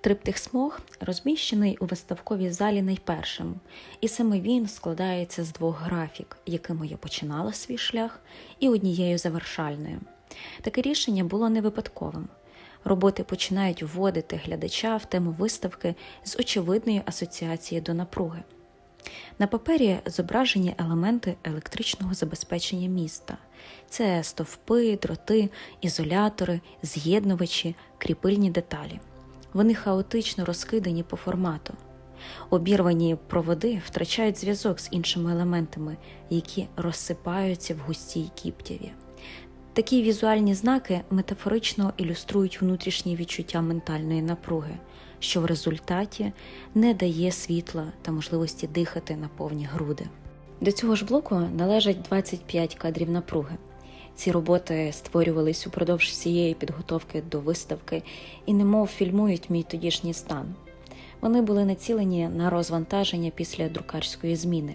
Триптих смог розміщений у виставковій залі найпершим, і саме він складається з двох графік, якими я починала свій шлях, і однією завершальною. Таке рішення було не випадковим. Роботи починають вводити глядача в тему виставки з очевидною асоціацією до напруги. На папері зображені елементи електричного забезпечення міста: це стовпи, дроти, ізолятори, з'єднувачі, кріпильні деталі. Вони хаотично розкидані по формату. Обірвані проводи втрачають зв'язок з іншими елементами, які розсипаються в густій кіптяві. Такі візуальні знаки метафорично ілюструють внутрішні відчуття ментальної напруги, що в результаті не дає світла та можливості дихати на повні груди. До цього ж блоку належать 25 кадрів напруги. Ці роботи створювались упродовж всієї підготовки до виставки і немов фільмують мій тодішній стан. Вони були націлені на розвантаження після друкарської зміни.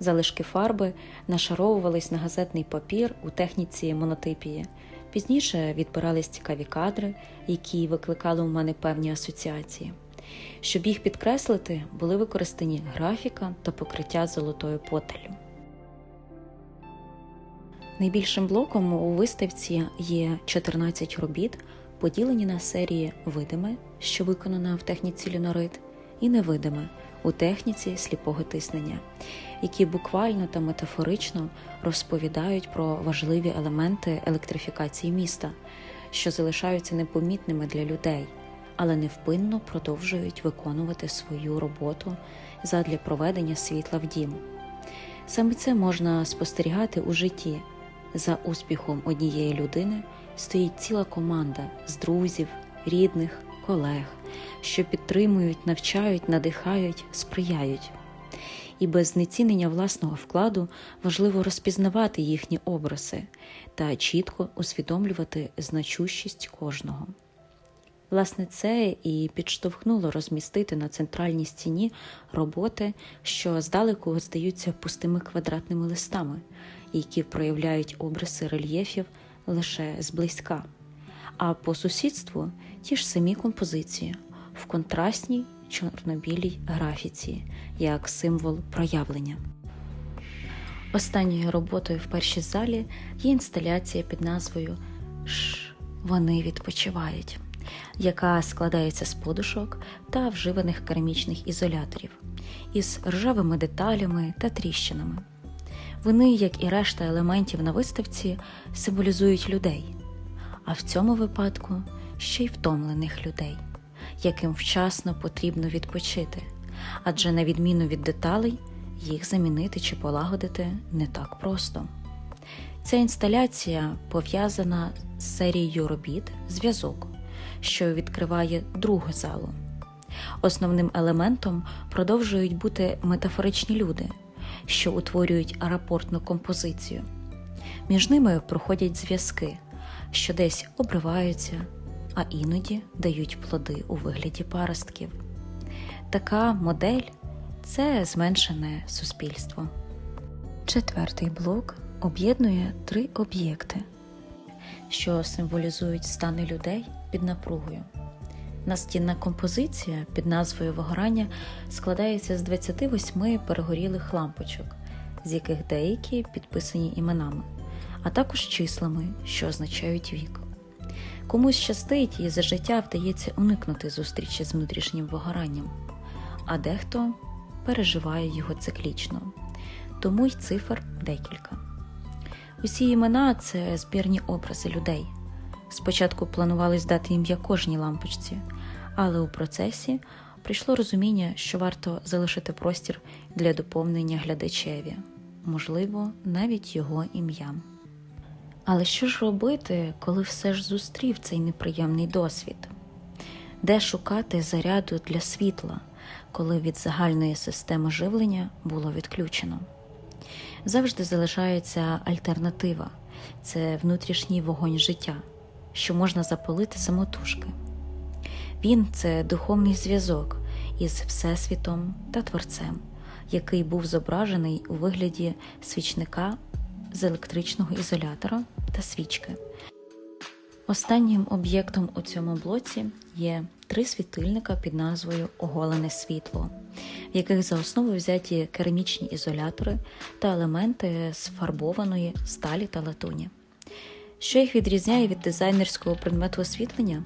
Залишки фарби нашаровувались на газетний папір у техніці монотипії. Пізніше відбирались цікаві кадри, які викликали у мене певні асоціації. Щоб їх підкреслити, були використані графіка та покриття золотою потелю. Найбільшим блоком у виставці є 14 робіт, поділені на серії видиме, що виконана в техніці лінорит, і невидиме у техніці сліпого тиснення, які буквально та метафорично розповідають про важливі елементи електрифікації міста, що залишаються непомітними для людей, але невпинно продовжують виконувати свою роботу задля проведення світла в дім. Саме це можна спостерігати у житті. За успіхом однієї людини стоїть ціла команда з друзів, рідних, колег, що підтримують, навчають, надихають, сприяють. І без знецінення власного вкладу важливо розпізнавати їхні образи та чітко усвідомлювати значущість кожного. Власне, це і підштовхнуло розмістити на центральній стіні роботи, що здалеку здаються пустими квадратними листами, які проявляють обриси рельєфів лише зблизька, а по сусідству ті ж самі композиції в контрастній чорно-білій графіці як символ проявлення. Останньою роботою в першій залі є інсталяція під назвою Ш. Вони відпочивають, яка складається з подушок та вживаних керамічних ізоляторів із ржавими деталями та тріщинами. Вони, як і решта елементів на виставці, символізують людей, а в цьому випадку ще й втомлених людей, яким вчасно потрібно відпочити, адже, на відміну від деталей, їх замінити чи полагодити не так просто. Ця інсталяція пов'язана з серією робіт зв'язок, що відкриває другу залу. Основним елементом продовжують бути метафоричні люди, що утворюють рапортну композицію. Між ними проходять зв'язки, що десь обриваються, а іноді дають плоди у вигляді паростків. Така модель це зменшене суспільство. Четвертий блок об'єднує три об'єкти, що символізують стани людей під напругою. Настінна композиція під назвою Вигорання складається з 28 перегорілих лампочок, з яких деякі підписані іменами, а також числами, що означають вік. Комусь щастить і за життя вдається уникнути зустрічі з внутрішнім вигоранням, а дехто переживає його циклічно, тому й цифр декілька. Усі імена це збірні образи людей. Спочатку планували здати ім'я кожній лампочці, але у процесі прийшло розуміння, що варто залишити простір для доповнення глядачеві, можливо, навіть його ім'ям. Але що ж робити, коли все ж зустрів цей неприємний досвід? Де шукати заряду для світла, коли від загальної системи живлення було відключено? Завжди залишається альтернатива це внутрішній вогонь життя, що можна запалити самотужки. Він це духовний зв'язок із Всесвітом та Творцем, який був зображений у вигляді свічника з електричного ізолятора та свічки. Останнім об'єктом у цьому блоці є три світильника під назвою Оголене світло, в яких за основу взяті керамічні ізолятори та елементи з сталі та латуні. Що їх відрізняє від дизайнерського предмету освітлення?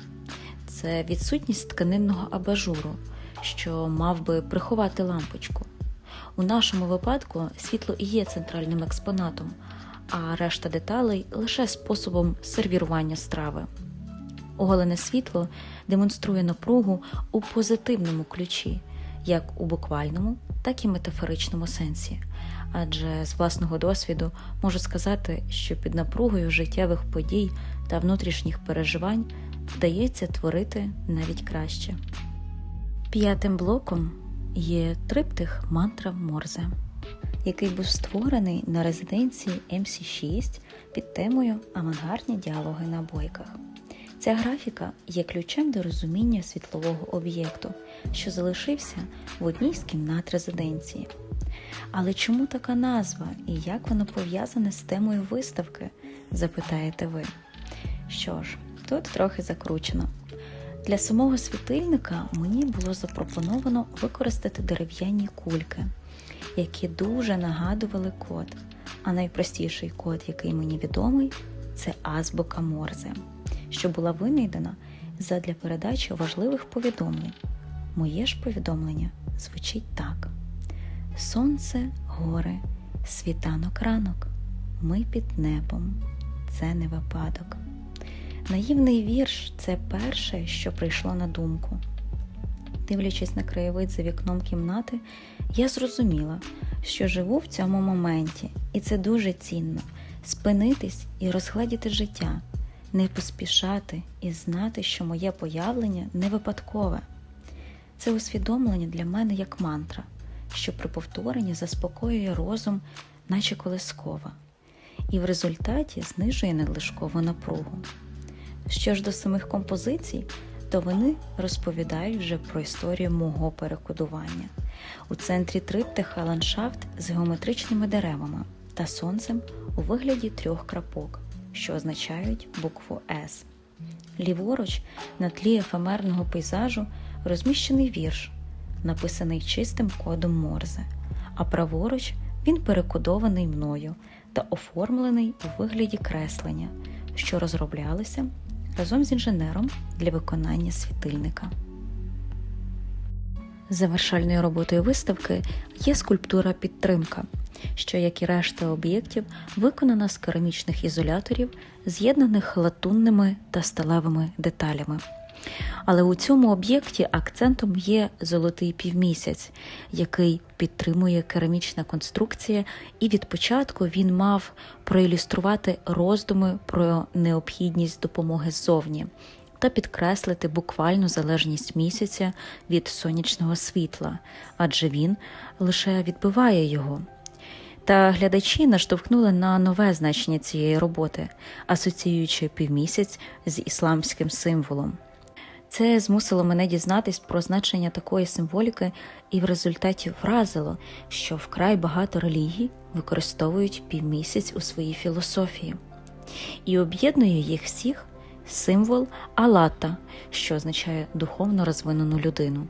Це відсутність тканинного абажуру, що мав би приховати лампочку. У нашому випадку світло і є центральним експонатом, а решта деталей лише способом сервірування страви. Оголене світло демонструє напругу у позитивному ключі, як у буквальному, так і метафоричному сенсі. Адже з власного досвіду можу сказати, що під напругою життєвих подій та внутрішніх переживань вдається творити навіть краще. П'ятим блоком є триптих мантра Морзе, який був створений на резиденції MC6 під темою Авангардні діалоги на бойках. Ця графіка є ключем до розуміння світлового об'єкту, що залишився в одній з кімнат резиденції. Але чому така назва і як вона пов'язана з темою виставки? запитаєте ви. Що ж, тут трохи закручено. Для самого світильника мені було запропоновано використати дерев'яні кульки, які дуже нагадували код. А найпростіший код, який мені відомий, це азбука Морзе, що була винайдена задля передачі важливих повідомлень. Моє ж повідомлення звучить так: Сонце, гори, світанок ранок, ми під небом. Це не випадок. Наївний вірш це перше, що прийшло на думку. Дивлячись на краєвид за вікном кімнати, я зрозуміла, що живу в цьому моменті, і це дуже цінно спинитись і розгладіти життя, не поспішати і знати, що моє появлення не випадкове. Це усвідомлення для мене як мантра, що при повторенні заспокоює розум, наче колискова, і в результаті знижує надлишкову напругу. Що ж до самих композицій, то вони розповідають вже про історію мого перекодування. У центрі триптиха ландшафт з геометричними деревами та сонцем у вигляді трьох крапок, що означають букву С. Ліворуч, на тлі ефемерного пейзажу, розміщений вірш, написаний чистим кодом Морзе, а праворуч він перекодований мною та оформлений у вигляді креслення, що розроблялися разом з інженером для виконання світильника. Завершальною роботою виставки є скульптура підтримка, що, як і решта об'єктів, виконана з керамічних ізоляторів, з'єднаних латунними та сталевими деталями. Але у цьому об'єкті акцентом є золотий півмісяць, який підтримує керамічна конструкція, і від початку він мав проілюструвати роздуми про необхідність допомоги ззовні та підкреслити буквальну залежність місяця від сонячного світла, адже він лише відбиває його. Та глядачі наштовхнули на нове значення цієї роботи, асоціюючи півмісяць з ісламським символом. Це змусило мене дізнатись про значення такої символіки, і в результаті вразило, що вкрай багато релігій використовують півмісяць у своїй філософії, і об'єднує їх всіх символ Алата, що означає духовно розвинену людину.